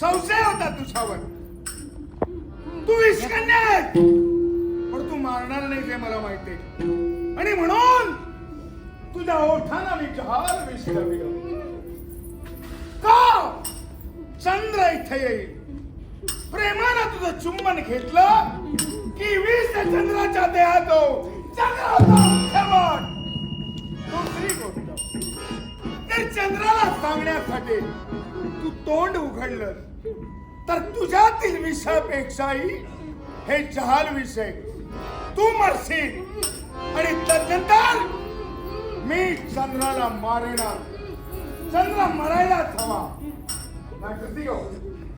संशय होता तुझ्यावर. तू विष्कन्या पण तू मारणार नाही हे मला माहितीये आणि म्हणून तुझ्या ओठाना मी जहाल विष्कवी का? चंद्र इथे येईल. प्रेमानं तुझं चुंबन घेतलं की वीस चंद्राच्या देहात हो. चंद्र होता. तर चंद्राला सांगण्यासाठी तू तोंड उघडलं तर तुझ्यातील विषयापेक्षाही हे जहाल विषय. तू मरशील. आणि तदनंतर मी चंद्राला मारेणार चंद्र मरायलाच हवा नाही